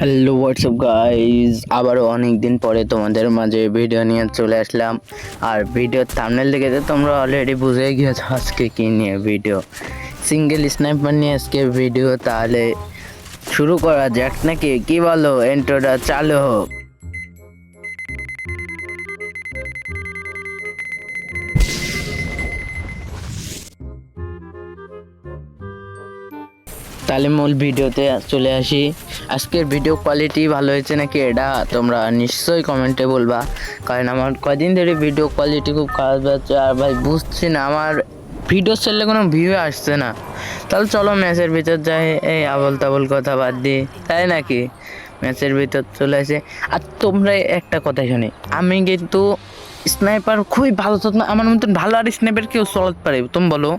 Hello WhatsApp guys আবারও অনেক দিন পরে তোমাদের মাঝে ভিডিও নিয়ে চলে আসলাম। আর ভিডিও থামনেল দেখে তো তোমরা অলরেডি বুঝে গিয়েছো আজকে কী নিয়ে ভিডিও সিঙ্গেল স্নাইপার নিয়ে আজকে ভিডিও তাহলে শুরু করা যাক। নাকি? কী বলো? এন্ট্রোটা চালু হোক। তাহলে মূল ভিডিওতে চলে আসি। আজকের ভিডিও কোয়ালিটি ভালো হয়েছে নাকি এটা তোমরা নিশ্চয়ই কমেন্টে বলবা। কারণ আমার কদিন ধরে ভিডিও কোয়ালিটি খুব খারাপ যাচ্ছে আর ভাই বুঝছি না, আমার ভিডিও চললে কোনো ভিউ আসছে না। তাহলে চলো ম্যাচের ভিতর যাই, এই আবল তাবল কথা বাদ দিই, তাই নাকি? ম্যাচের ভিতর চলে আসে। আর তোমরা একটা কথা শুনি, আমি কিন্তু স্নাইপার খুবই ভালো চলতো আমার মতন ভালো আর স্নাইপার কেউ চলাতে পারে, তুমি বলো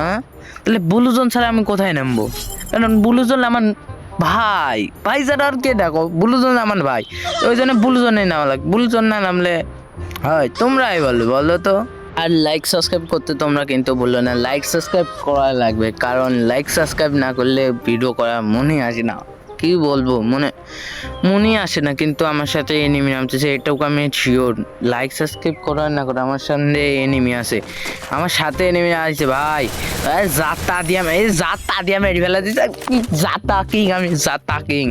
হ্যাঁ? তাহলে বুলুজন ছাড়া আমি কোথায় নামবো? কারণ বুলুজন আমার ভাই। ভাই ছাড়া আর কে দেখো? বুলুজন আমার ভাই। ওই জন্য বুলুজনে নামা লাগে বুলুজন না নামলে, হয়, তোমরাই বলো বলো তো। আর লাইক সাবস্ক্রাইব করতে তোমরা কিন্তু বলল না। লাইক সাবস্ক্রাইব করা লাগবে, কারণ লাইক সাবস্ক্রাইব না করলে ভিডিও করা মনে আসে না। কি বলব? মনে মনে আসে না, কিন্তু আমার সাথে এনিমি নামতেছে এটাও আমি শিওর লাইক সাবস্ক্রাইব করা না করে, আমার সামনে এনিমি আছে। আমার সাথে এনিমি আসছে ভাই। জাতা দিয়া এই জাতা দিয়া মেরে ফেলা কি জাতা কিং আমি, জাতা কিং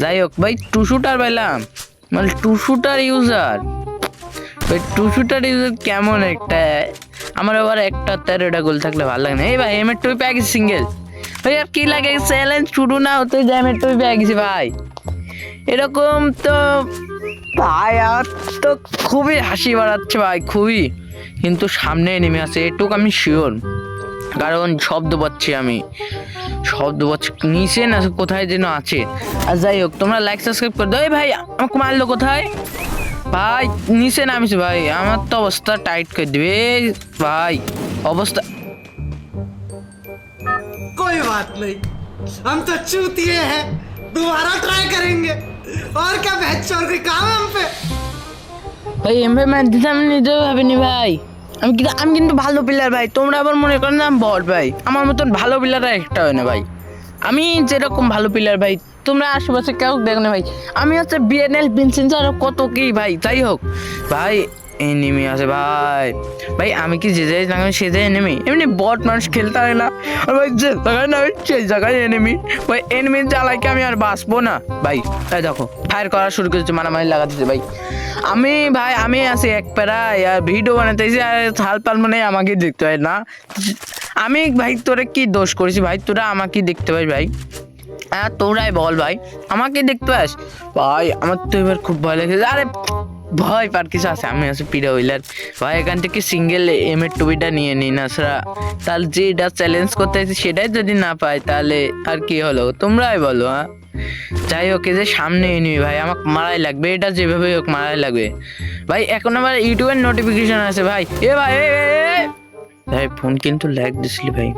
যাই হোক, ভাই টু শুটার পাইলাম। মানে টু শুটার ইউজার ওই টু শুটার ইউজার কেমন একটা? আমার আবার একটা তেরোটা গোল থাকলে ভালো লাগে না। এই ভাই এম এর টুই পেয়ে গেছি সিঙ্গেল ভাই, আর কি লাগে? চ্যালেঞ্জ শুরু না হতে এর টুই পেয়ে গেছি ভাই। এরকম তো ভাই, আর তো খুবই হাসি বাড়াচ্ছে ভাই, খুবই। কিন্তু সামনে নেমে আছে এটুকু আমি শিওর কারণ শব্দ পাচ্ছি আমি। শব্দ পাচ্ছি, নিচে না, কোথায় যেন আছে। আর যাই হোক, তোমরা লাইক সাবস্ক্রাইব করে দাও। ভাই, আমাকে মারলো কোথায়? ভাই, নিচে নামিছে ভাই। আমার তো অবস্থা টাইট করে দিবে। ভাই, অবস্থা बात नहीं हम तो चूतिए हैं दोबारा ट्राई करेंगे और क्या बहस चोर कोई काम है हम पे ভাই এম ভাই ম্যাচ দিতে আমি নিজেও ভাবিনি ভাই আমি কিন্তু আমি কিন্তু ভালো প্লেয়ার ভাই তোমরা আবার মনে করেন না আমি বট ভাই আমার মতন ভালো প্লেয়ার একটা হয় না ভাই আমি যেরকম ভালো প্লেয়ার ভাই তোমরা আশেপাশে কেউ দেখো না ভাই আমি হচ্ছে বিএনএল ভিনসেন্স আর কত কি ভাই যাই হোক ভাই এনিমি আছে ভাই। ভাই, আমি কি যে জায়গায় লাগাই সে জায়গায় এনিমি এমনি বট মানুষ খেলতে হয় না। আর ভাই, যে জায়গায় না, সেই জায়গায় এনিমি ভাই এনিমি জ্বালায় কি আমি আর বাঁচবো না? ভাই তাই দেখো ফায়ার করা শুরু করেছে, মারামারি লাগাতেছে ভাই। আমি ভাই, আমি আছি এক প্যারায়, আর ভিডিও বানাতেছি আর হাল পাল মানে আমাকে দেখতে হয় না। আমি, ভাই, তোরা কি দোষ করেছি, ভাই? তোরা আমাকে দেখতে পাই ভাই। হ্যাঁ তোরাই বল, ভাই। আমাকে দেখতে পাস? ভাই, আমার তো এবার খুব ভয় লেগেছে। আরে ভয় পার কিছু আছে, আমি আছি পিড়া হুইলার ভাই, এখান থেকে সিঙ্গেল এম এর টুবিটা নিয়ে নিই না ছাড়া তাহলে যেটা চ্যালেঞ্জ করতে সেটাই যদি না পাই তাহলে আর কি হলো? তোমরাই বলো হ্যাঁ? যাই হোক যে সামনে নিবি ভাই, আমাকে মারাই লাগবে, এটা যেভাবে হোক মারাই লাগবে। ভাই, এখন আমার ইউটিউবের নোটিফিকেশন আছে ভাই। এ ভাই। ভাই ফোন কিন্তু ল্যাগ দিছিলি, ভাই।